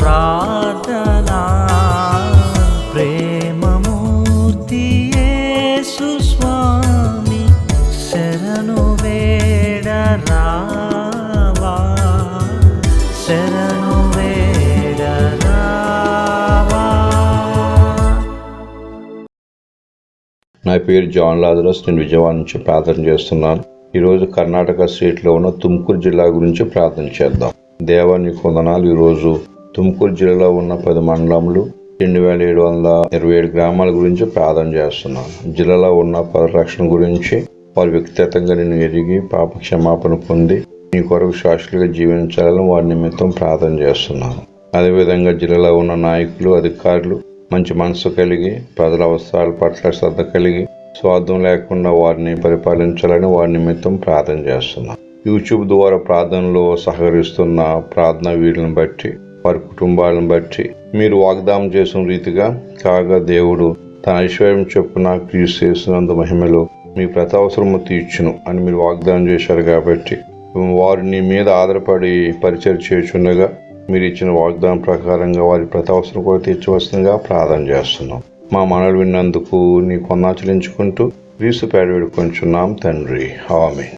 ప్రార్థనా. ప్రేమమూర్తి సుస్వామి స్వామి శరణు వేడరావా శరణు వేడరావా నా పేరు జాన్ లాదరస్ నేను విజయవాడ నుంచి ప్రార్థన చేస్తున్నాను. ఈరోజు కర్ణాటక స్టేట్లో ఉన్న తుమ్కూరు జిల్లా గురించి ప్రార్థన చేద్దాం. దేవానికి వందనాలు ఈరోజు తుమ్కూరు జిల్లాలో ఉన్న పది మండలములు రెండు వేల ఏడు వందల ఇరవై ఏడు గ్రామాల గురించి ప్రార్థన చేస్తున్నాను. జిల్లాలో ఉన్న పరిరక్షణ గురించి వారి వ్యక్తిగతంగా నేను ఎరిగి పాప క్షమాపణ పొంది నీ కొరకు శాశ్వతగా జీవించాలని వారి నిమిత్తం ప్రార్థన చేస్తున్నాను. అదేవిధంగా జిల్లాలో ఉన్న నాయకులు అధికారులు మంచి మనసు కలిగి ప్రజల అవసరాల పట్ల శ్రద్ధ కలిగి స్వార్థం లేకుండా వారిని పరిపాలించాలని వారి నిమిత్తం ప్రార్థన చేస్తున్నాను. యూట్యూబ్ ద్వారా ప్రార్థనలో సహకరిస్తున్న ప్రార్థన వీళ్ళని బట్టి వారి కుటుంబాలను బట్టి మీరు వాగ్దానం చేసిన రీతిగా కాగా దేవుడు తన ఐశ్వర్యం చొప్పున క్రీస్తు చేసినంత మహిమలో మీ ప్రతి అవసరము తీర్చును అని మీరు వాగ్దానం చేశారు కాబట్టి వారు నీ మీద ఆధారపడి పరిచయం చేయుచుండగా మీరు ఇచ్చిన వాగ్దానం ప్రకారంగా వారి ప్రతి అవసరం కూడా తీర్చవలసిందిగా ప్రార్థన చేస్తున్నాం. మా మనలు విన్నందుకు నీ కొన్నాచరించుకుంటూ క్రీస్తు పేడ వేడుకొంచున్నాం తండ్రి. హామీ